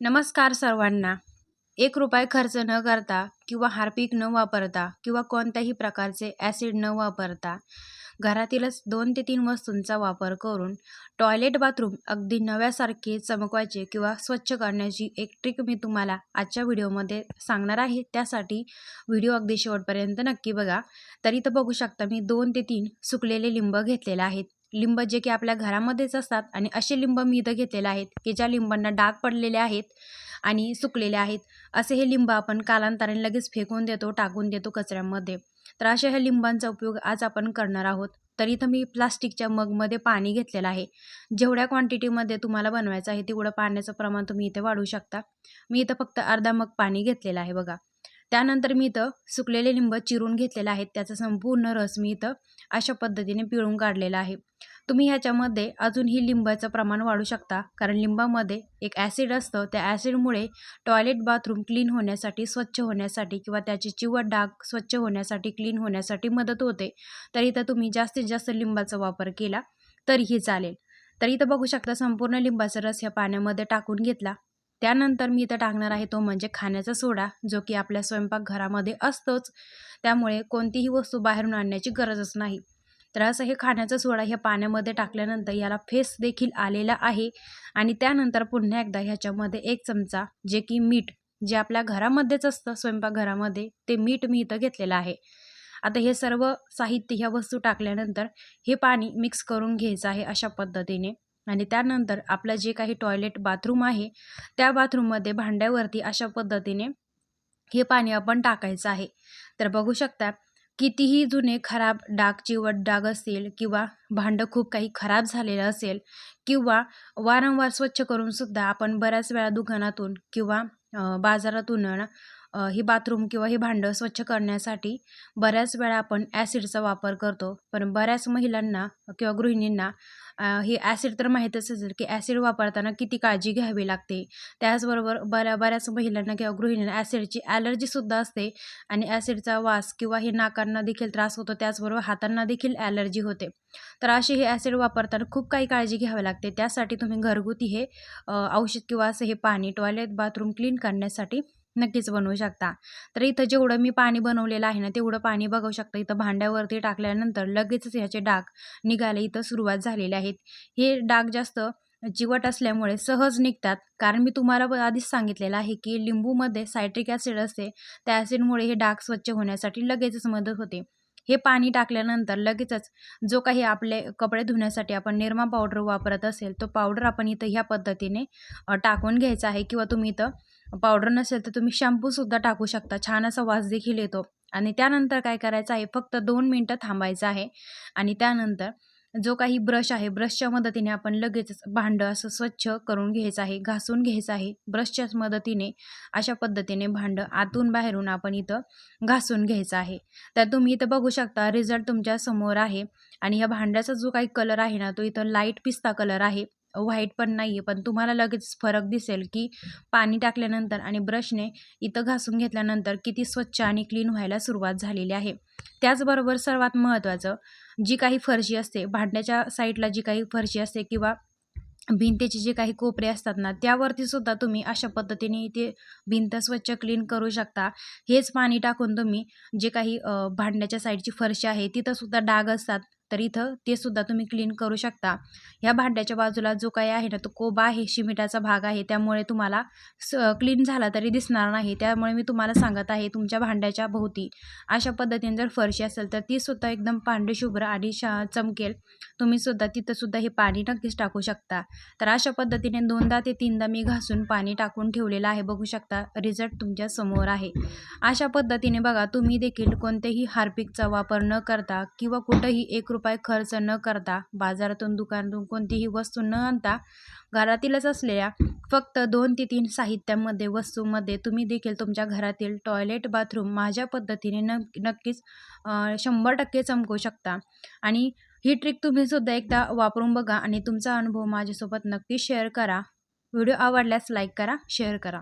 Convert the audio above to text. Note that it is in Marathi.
नमस्कार सर्वांना. एक रुपये खर्च न करता किंवा हार्पिक न वापरता किंवा कोणत्याही प्रकारचे ॲसिड न वापरता घरातीलच दोन ते तीन वस्तूंचा वापर करून टॉयलेट बाथरूम अगदी नव्यासारखे चमकवायचे किंवा स्वच्छ करण्याची एक ट्रिक मी तुम्हाला आजच्या व्हिडिओमध्ये सांगणार आहे. त्यासाठी व्हिडिओ अगदी शेवटपर्यंत नक्की बघा. तरी तर बघू शकता मी दोन ते तीन सुकलेले लिंब घेतलेले आहेत. लिंब जे की आपल्या घरामध्येच असतात आणि असे लिंब मी इथं घेतलेले आहेत की ज्या लिंबांना डाग पडलेले आहेत आणि सुकलेले आहेत असे हे लिंब आपण कालांतराने लगेच फेकून देतो टाकून देतो कचऱ्यामध्ये. तर अशा ह्या लिंबांचा उपयोग आज आपण करणार आहोत. तर इथं मी प्लास्टिकच्या मगमध्ये पाणी घेतलेलं आहे. जेवढ्या क्वांटिटीमध्ये तुम्हाला बनवायचं आहे तेवढं पाण्याचं प्रमाण तुम्ही इथे वाढवू शकता. मी इथं फक्त अर्धा मग पाणी घेतलेलं आहे बघा. त्यानंतर मी इथं सुकलेले लिंब चिरून घेतलेलं आहेत. त्याचा संपूर्ण रस मी इथं अशा पद्धतीने पिळून काढलेला आहे. तुम्ही ह्याच्यामध्ये अजूनही लिंबाचं प्रमाण वाढू शकता. कारण लिंबामध्ये एक ॲसिड असतं. त्या ॲसिडमुळे टॉयलेट बाथरूम क्लीन होण्यासाठी स्वच्छ होण्यासाठी किंवा त्याची चिवट डाग स्वच्छ होण्यासाठी क्लीन होण्यासाठी मदत होते. तर इथं तुम्ही जास्तीत जास्त लिंबाचा वापर केला तरीही चालेल. तर इथं बघू शकता संपूर्ण लिंबाचा रस ह्या पाण्यामध्ये टाकून घेतला. त्यानंतर मी इथं टाकणार आहे तो म्हणजे खाण्याचा सोडा जो की आपल्या स्वयंपाकघरामध्ये असतोच. त्यामुळे कोणतीही वस्तू बाहेरून आणण्याची गरजच नाही. तर असं हे खाण्याचा सोडा ह्या पाण्यामध्ये टाकल्यानंतर याला फेस देखील आलेला आहे. आणि त्यानंतर पुन्हा एकदा ह्याच्यामध्ये एक चमचा जे की मीठ जे आपल्या घरामध्येच असतं स्वयंपाकघरामध्ये ते मीठ मी इथं घेतलेलं आहे. आता हे सर्व साहित्य ह्या वस्तू टाकल्यानंतर हे पाणी मिक्स करून घ्यायचं आहे अशा पद्धतीने. आणि त्यानंतर आपलं जे काही टॉयलेट बाथरूम आहे त्या बाथरूममध्ये भांड्यावरती अशा पद्धतीने हे पाणी आपण टाकायचं आहे. तर बघू शकता कितीही जुने खराब डाग चिवट डाग असतील किंवा भांडं खूप काही खराब झालेलं असेल किंवा वारंवार स्वच्छ करूनसुद्धा आपण बऱ्याच वेळा दुकानातून किंवा बाजारातून ही बाथरूम किंवा हे भांडं स्वच्छ करण्यासाठी बऱ्याच वेळा आपण ॲसिडचा वापर करतो. पण बऱ्याच महिलांना किंवा गृहिणींना हे ॲसिड तर माहीतच असेल की ॲसिड वापरताना किती काळजी घ्यावी लागते. त्याचबरोबर बऱ्या बऱ्याच महिलांना किंवा गृहिणींना ॲसिडची ॲलर्जीसुद्धा असते आणि ॲसिडचा वास किंवा हे नाकांना देखील त्रास होतो त्याचबरोबर हातांना देखील ॲलर्जी होते. तर असे हे ॲसिड वापरताना खूप काही काळजी घ्यावी लागते. त्यासाठी तुम्ही घरगुती हे औषध किंवा असं हे पाणी टॉयलेट बाथरूम क्लीन करण्यासाठी नक्कीच बनवू शकता. तर इथं जेवढं मी पाणी बनवलेलं आहे ना तेवढं पाणी बघू शकता. इथं भांड्यावरती टाकल्यानंतर लगेचच ह्याचे डाग निघायला इथं सुरुवात झालेली आहेत. हे डाग जास्त चिवट असल्यामुळे सहज निघतात. कारण मी तुम्हाला आधीच सांगितलेलं आहे की लिंबूमध्ये सायट्रिक ॲसिड असते. त्या ॲसिडमुळे हे डाग स्वच्छ होण्यासाठी लगेचच मदत होते. हे पाणी टाकल्यानंतर लगेचच जो काही आपले कपडे धुण्यासाठी आपण निरमा पावडर वापरत असेल तो पावडर आपण इथं ह्या पद्धतीने टाकून घ्यायचा आहे. किंवा तुम्ही इथं पावडर नसेल तर तुम्ही शॅम्पूसुद्धा टाकू शकता. छान असा वास देखील येतो. आणि त्यानंतर काय करायचं आहे? फक्त दोन मिनटं थांबायचं आहे. आणि त्यानंतर जो काही ब्रश आहे ब्रशच्या मदतीने आपण लगेचच भांडं असं स्वच्छ करून घ्यायचं आहे घासून घ्यायचं आहे. ब्रशच्याच मदतीने अशा पद्धतीने भांडं आतून बाहेरून आपण इथं घासून घ्यायचं आहे. तर तुम्ही इथं बघू शकता रिझल्ट तुमच्यासमोर आहे. आणि या भांड्याचा जो काही कलर आहे ना तो इथं लाइट पिस्ता कलर आहे. व्हाईट पण नाही आहे पण तुम्हाला लगेच फरक दिसेल की पाणी टाकल्यानंतर आणि ब्रशने इथं घासून घेतल्यानंतर किती स्वच्छ आणि क्लीन व्हायला सुरुवात झालेली आहे. त्याचबरोबर सर्वात महत्त्वाचं जी काही फरशी असते भांड्याच्या साईडला जी काही फरशी असते किंवा भिंतीचे जे काही कोपरे असतात ना त्यावरती सुद्धा तुम्ही अशा पद्धतीने ते भिंत स्वच्छ क्लीन करू शकता. हेच पाणी टाकून तुम्ही जे काही भांड्याच्या साईडची फरशी आहे तिथं सुद्धा डाग असतात. तर इथं ते सुद्धा तुम्ही क्लीन करू शकता. ह्या भांड्याच्या बाजूला जो काही आहे ना तो कोबा आहे शिमिटाचा भाग आहे त्यामुळे तुम्हाला स क्लीन झाला तरी दिसणार नाही. त्यामुळे मी तुम्हाला सांगत आहे तुमच्या भांड्याच्या भोवती. अशा पद्धतीने जर फरशी असेल तर ती सुद्धा एकदम पांढरीशुभ्र आणि शा चमकेल. तुम्ही सुद्धा तिथं सुद्धा हे पाणी नक्कीच टाकू शकता. तर अशा पद्धतीने दोनदा ते तीनदा मी घासून पाणी टाकून ठेवलेलं आहे. बघू शकता रिझल्ट तुमच्यासमोर आहे. अशा पद्धतीने बघा तुम्ही देखील कोणत्याही हार्पिकचा वापर न करता किंवा कुठंही एक रुपये खर्च न करता बाजारातून दुकानातून कोणतीही वस्तू न आणता घरातीलच असलेल्या फक्त दोन ते तीन साहित्यामध्ये वस्तूमध्ये तुम्ही देखील तुमच्या घरातील टॉयलेट बाथरूम माझ्या पद्धतीने न नक्कीच शंभर टक्के चमकवू शकता. आणि ही ट्रिक तुम्ही सुद्धा एकदा वापरून बघा आणि तुमचा अनुभव माझ्यासोबत नक्की शेअर करा. व्हिडिओ आवडल्यास लाईक करा शेअर करा.